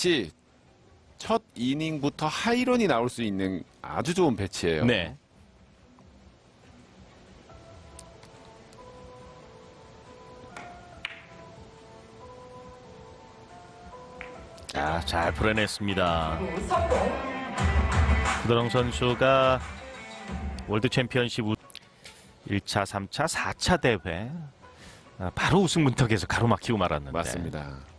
배치 첫 이닝부터 하이런이 나올 수 있는 아주 좋은 배치예요. 네. 아, 잘 풀어냈습니다. 구드렁 선수가 월드 챔피언십 1차, 3차, 4차 대회 아, 바로 우승 문턱에서 가로막히고 말았는데 맞습니다.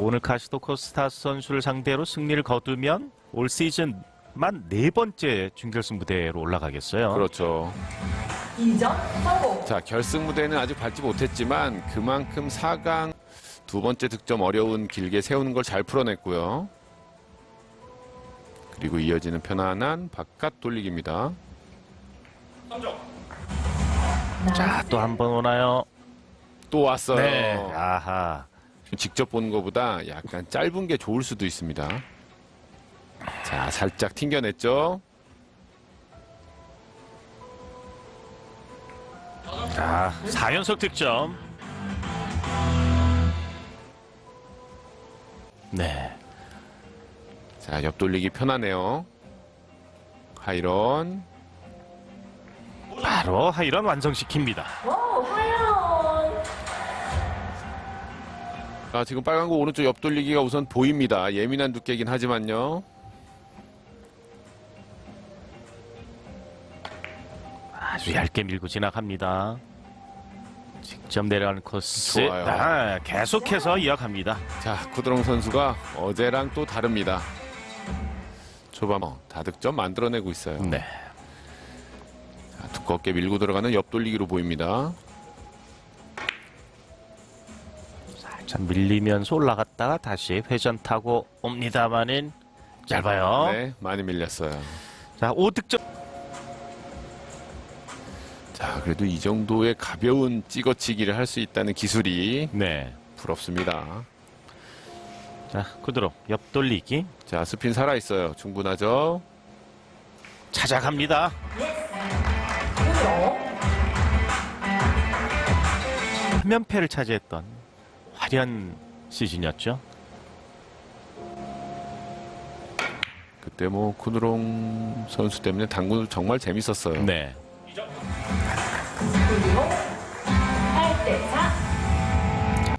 오늘 카시도 코스타스 선수를 상대로 승리를 거두면 올 시즌만 네 번째 준결승 무대로 올라가겠어요. 그렇죠. 2점 성공. 자, 결승 무대는 아직 밟지 못했지만 그만큼 4강 두 번째 득점 어려운 길게 세우는 걸 잘 풀어냈고요. 그리고 이어지는 편안한 바깥 돌리기입니다. 자, 또 한 번 오나요? 또 왔어요. 네. 아하. 직접 보는 것보다 약간 짧은 게 좋을 수도 있습니다. 자, 살짝 튕겨냈죠. 자, 4연속 득점. 네. 자, 옆 돌리기 편하네요. 하이런. 바로 하이런 완성시킵니다. 아, 지금 빨간 거 오른쪽 옆 돌리기가 우선 보입니다. 예민한 두께긴 하지만요. 아주 얇게 밀고 지나갑니다. 직접 내려가는 코스. 좋아요. 아, 계속해서 이어갑니다. 자, 쿠드롱 선수가 어제랑 또 다릅니다. 초반 어, 다득점 만들어내고 있어요. 네. 자, 두껍게 밀고 들어가는 옆 돌리기로 보입니다. 살짝 밀리면서 올라갔다가 다시 회전 타고 옵니다만은 짧아요. 네, 많이 밀렸어요. 자, 5득점. 자, 그래도 이 정도의 가벼운 찍어치기를 할 수 있다는 기술이 네. 부럽습니다. 자, 쿠드로 옆 돌리기 자, 스핀 살아 있어요. 충분하죠? 찾아갑니다. 화면패를 차지했던 화려한 시즌이었죠. 그때 뭐 쿠드롱 선수 때문에 당구 정말 재밌었어요. 네. 그리고 8대 4.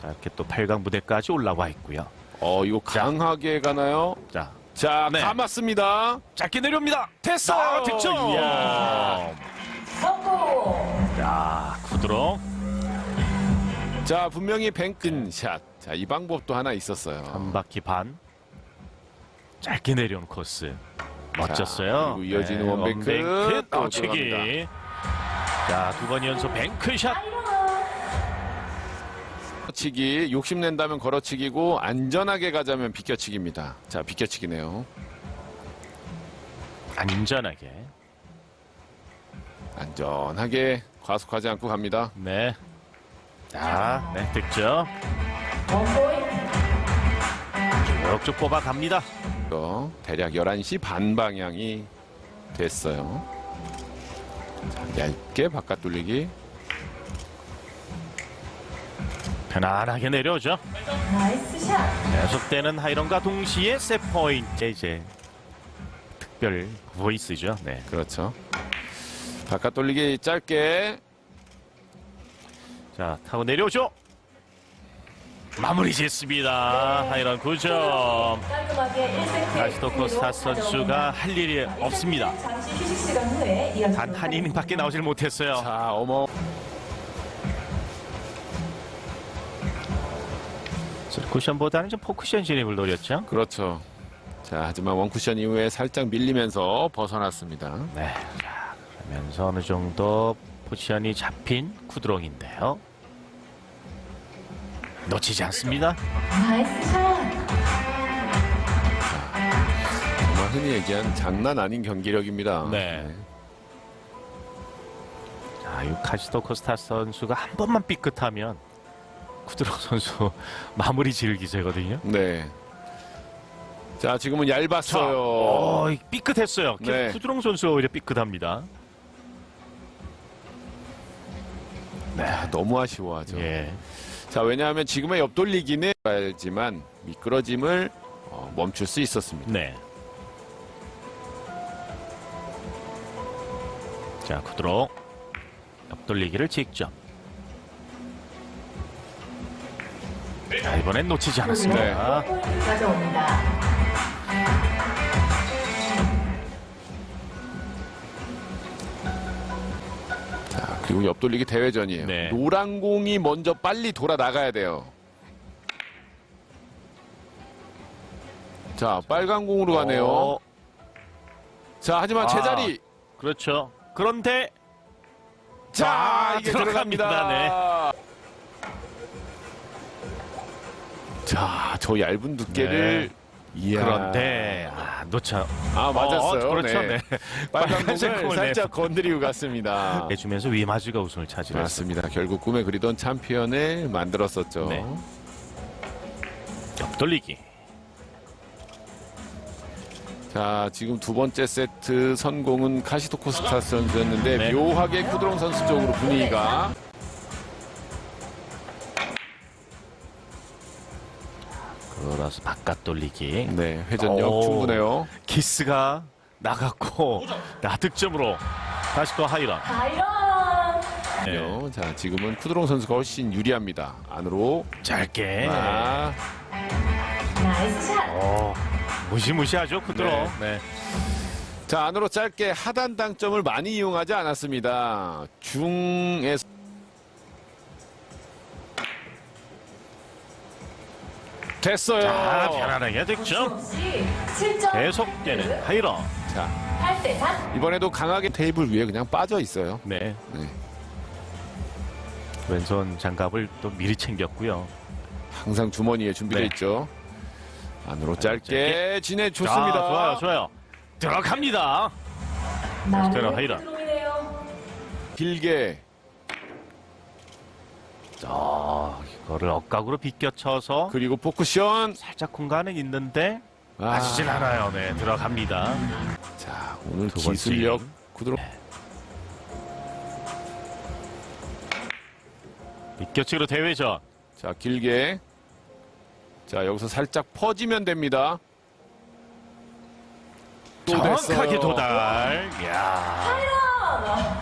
자, 이렇게 또 8강 무대까지 올라와 있고요. 어, 이거 강하게 가나요? 자, 자, 네. 감았습니다. 짧게 내려옵니다. 됐어요. 아, 득점. 이야. 성공. 자, 쿠드로 자, 분명히 뱅큰 샷. 자, 이 방법도 하나 있었어요. 한 바퀴 반. 짧게 내려온 코스. 멋졌어요. 그리고 이어지는 원뱅크 원뱅크 또 떠치기. 들어갑니다. 자, 두 번 연속 뱅크샷. 치기 욕심낸다면 걸어치기고 안전하게 가자면 비껴치기입니다. 자, 비껴치기네요. 안전하게. 안전하게 과속하지 않고 갑니다. 네. 자, 네, 득점. 원포인트. 쭉쭉 뽑아갑니다. 이거 대략 11시 반 방향이 됐어요. 자, 얇게 바깥 돌리기. 편안하게 내려오죠. 나이스 샷. 계속되는 하이런과 동시에 세 포인트 이제 특별 보이스죠. 네. 그렇죠. 바깥 돌리기 짧게. 자 타고 내려오죠. 마무리 짓습니다. 하이런 9점. 깔끔하게 1세트. 다시도 코스타 선수가 할 일이 없습니다. 후에 이어지도록 단한 이닝밖에 나오질 못했어요. 자, 어머. 쿠션보다는 좀 포쿠션 진입을 노렸죠. 그렇죠. 자, 하지만 원쿠션 이후에 살짝 밀리면서 벗어났습니다. 네. 자, 그러면서 어느 정도 포지션이 잡힌 쿠드롱인데요. 놓치지 않습니다. 정말 흔히 얘기한 장난 아닌 경기력입니다. 네. 자, 이 카시토 코스타 선수가 한 번만 삐끗하면 쿠드롱 선수 마무리 지을 기세거든요. 네. 자, 지금은 자, 얇았어요. 어, 이 삐끗했어요. 네. 쿠드롱 선수가 오히려 삐끗합니다. 아, 너무 아쉬워하죠. 예. 자, 왜냐하면 지금의 옆돌리기는 알지만 미끄러짐을 어, 멈출 수 있었습니다. 네. 자, 쿠드로 옆돌리기를 직접. 자, 이번엔 놓치지 않았습니다. 네. 가져옵니다. 자, 그리고 옆돌리기 대회전이에요. 네. 노란 공이 먼저 빨리 돌아 나가야 돼요. 자, 빨간 공으로 가네요. 어, 자, 하지만 아. 제자리. 그렇죠. 그런데 자, 이게 들어갑니다. 들어갑니다. 자, 저 얇은 두께를 이야. 네. 그런데 아, 놓쳐. 아, 맞았어요. 어, 그렇죠. 네. 네. 빨간 빨간색 공을 공을 살짝 건드리고 갔습니다. 해주면서 위마즈가 우승을 차지했습니다. 맞습니다. 결국 꿈에 그리던 챔피언을 만들었었죠. 네. 옆돌리기. 자, 지금 두 번째 세트 선공은 카시토코 스타스 선수였는데 네. 묘하게 쿠드롱 선수 쪽으로 분위기가 그라서 바깥 돌리기. 네, 회전력 오. 충분해요. 키스가 나갔고 나 득점으로 다시 또 하이런. 아이런. 네. 자, 지금은 쿠드롱 선수가 훨씬 유리합니다. 안으로. 짧게. 아, 나이스 샷. 어, 무시무시하죠 쿠드로. 네. 네. 자, 안으로 짧게 하단 당점을 많이 이용하지 않았습니다. 중에서 됐어요. 자 편안하게 득점. 없이 7점. 계속되는 하이런. 자, 8대 3. 이번에도 강하게 테이블 위에 그냥 빠져 있어요. 네. 네. 왼손 장갑을 또 미리 챙겼고요. 항상 주머니에 준비되어 네. 있죠. 안으로 짧게, 짧게. 지내 좋습니다. 자, 좋아요, 좋아요. 들어갑니다. 많은 하이런. 길게 자, 이거를 억각으로 비껴쳐서 그리고 포쿠션. 살짝 공간은 있는데 아, 아시진 않아요. 네, 들어갑니다. 자, 오늘 두 번째. 기술력 구드로. 비껴치기로 대회전. 자, 길게. 자, 여기서 살짝 퍼지면 됩니다. 또 정확하게 됐어요. 도달. 야 10점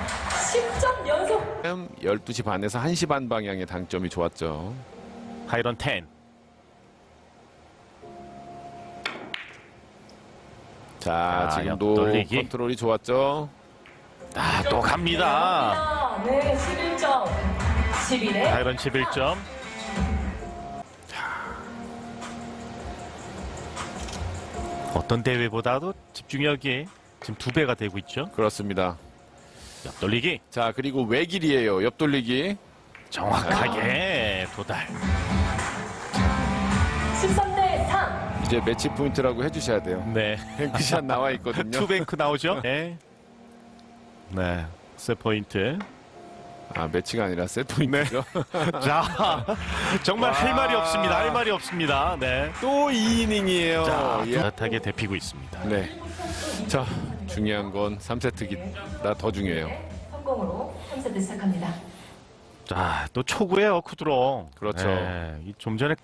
연속. 12시 반에서 1시 반 방향의 당점이 좋았죠. 하이런 10. 자, 자, 지금도 옆돌리기. 컨트롤이 좋았죠. 아, 또 갑니다. 네, 11점. 11에 하이런 11점. 어떤 대회보다도 집중력이 지금 두 배가 되고 있죠. 그렇습니다. 옆돌리기 자, 그리고 외길이에요. 옆돌리기. 정확하게 도달. 13대 3. 이제 매치 포인트라고 해주셔야 돼요. 네. 뱅크샷 나와 있거든요. 투뱅크 나오죠? 네. 네. 세 포인트. 아, 매치가 아니라 세트 포인트죠. 자, 정말 와. 할 말이 없습니다. 할 말이 없습니다. 네. 또 2이닝이에요. 자, 예. 따뜻하게 데피고 있습니다. 네. 자, 중요한 건 3세트기다 더 중요해요. 성공으로 3세트 시작합니다. 자, 또 초구예요, 쿠드로. 그렇죠. 네, 이좀 전에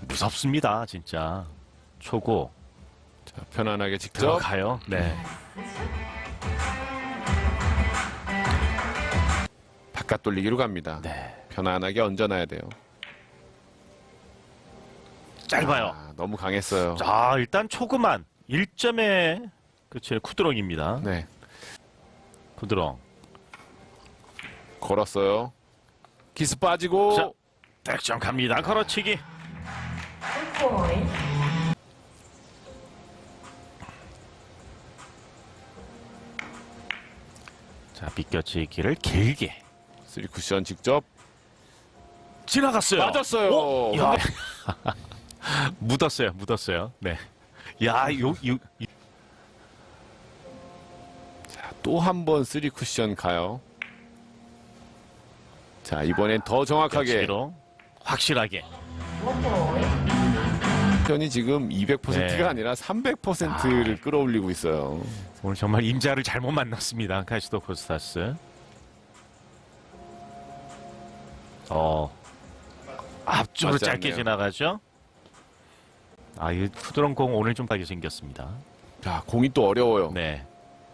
무섭습니다, 진짜. 초구 자, 편안하게 직접. 들어가요. 네. 바깥 돌리기로 갑니다. 네. 편안하게 얹어놔야 돼요. 짧아요. 아, 너무 강했어요. 자, 일단 초구만 1점의 그렇죠. 쿠드롱입니다. 네. 쿠드롱. 걸었어요. 기스 빠지고. 자. 득점 갑니다. 걸어치기. 1포인트. 자, 비껴치기를 길게 쓰리 쿠션 직접. 지나갔어요. 맞았어요. 오, 야. 묻었어요. 묻었어요. 네. 야, 요, 요, 요- 또 한 번 쓰리 쿠션 가요. 자, 이번엔 더 정확하게. 비껴치기로 확실하게. 1포인트. 쿠션이 지금 200%가 네. 아니라 300%를 끌어올리고 있어요. 오늘 정말 임자를 잘못 만났습니다. 카시도 코스타스. 어, 앞쪽으로 맞지 짧게 않네요. 지나가죠. 아, 이 푸드런 공 오늘 좀 빠게 생겼습니다. 자, 공이 또 어려워요. 네.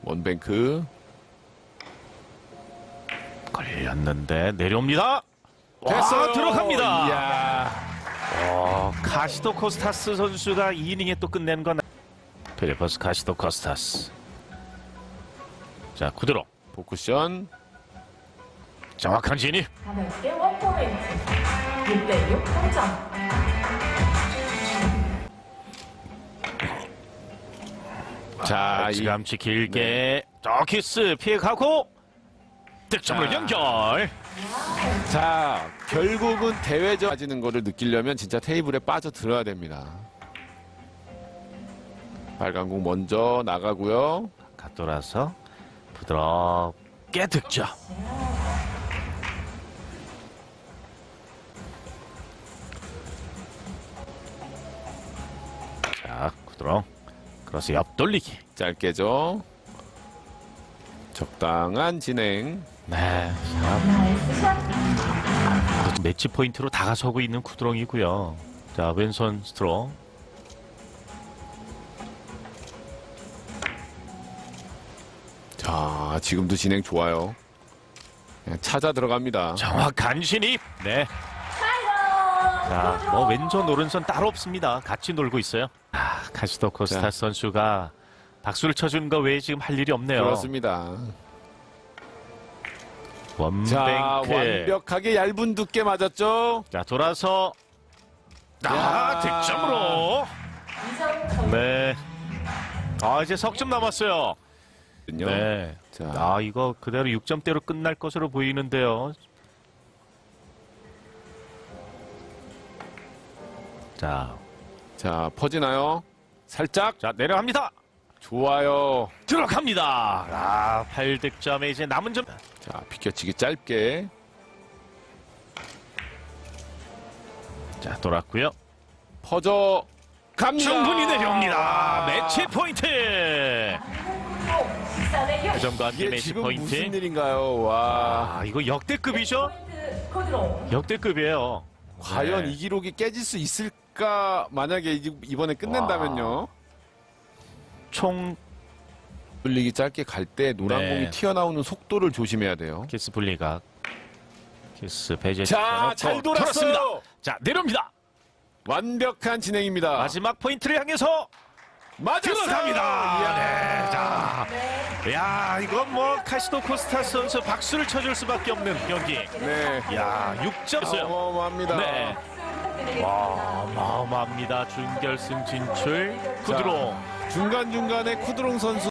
원뱅크. 걸렸는데 내려옵니다. 됐어요. 와, 들어갑니다. 이야. 어, 카시도 코스타스 선수가 2이닝에 또 끝낸 건 필리퍼스 카시도 코스타스. 자, 구드로 포쿠션. 정확한 진입. 가볍게 원포인트. 6대6 동점. 자, 이 지감치 길게 저 키스 피해가고 득점으로 자. 연결. 자, 결국은 대회전 가지는 거를 느끼려면 진짜 테이블에 빠져 들어야 됩니다. 빨간 공 먼저 나가고요. 갓 돌아서 부드럽게 득점. 자, 구드러 크로스 옆돌리기. 짧게죠. 적당한 진행. 네, 샷. 매치 포인트로 다가서고 있는 쿠드렁이고요. 자, 왼손 스트로. 자, 지금도 진행 좋아요. 그냥 찾아 들어갑니다. 정확한 진입. 네. 자, 뭐 왼손 오른손 따로 없습니다. 같이 놀고 있어요. 아, 카시도 코스타 자. 선수가 박수를 쳐주는 거 외에 지금 할 일이 없네요. 그렇습니다. 자, 원뱅크. 완벽하게 얇은 두께 맞았죠? 자, 돌아서 아, 야. 득점으로. 네. 아, 이제 석점 남았어요. 네. 자, 아, 이거 그대로 6점대로 끝날 것으로 보이는데요. 자, 자, 퍼지나요? 살짝 자 내려갑니다. 좋아요. 들어갑니다. 아, 8득점에 이제 남은 점. 자, 비껴치기 짧게. 자, 돌았고요. 퍼져 갑니다. 충분히 내려옵니다. 매치 포인트. 14대 6. 회전과 함께 이게 매치 지금 포인트. 무슨 일인가요? 와, 아, 이거 역대급이죠? 역대급이에요. 과연 네. 이 기록이 깨질 수 있을 까? 만약에 이- 이번에 끝낸다면요. 총 돌리기 짧게 갈 때 노란 네. 공이 튀어나오는 속도를 조심해야 돼요. 키스 분리각. 키스 배제. 자, 잘 돌았어요. 돌았습니다. 자, 내려옵니다. 완벽한 진행입니다. 마지막 포인트를 향해서 맞았어요. 들어갑니다. 이야. 네, 자. 네. 야, 이건 뭐 카시도 코스타 선수 박수를 쳐줄 수밖에 없는 경기. 네. 야, 6점. 어마어마합니다. 네. 와, 어마어마합니다. 준결승 진출. 구드로. 중간중간에 쿠드롱 선수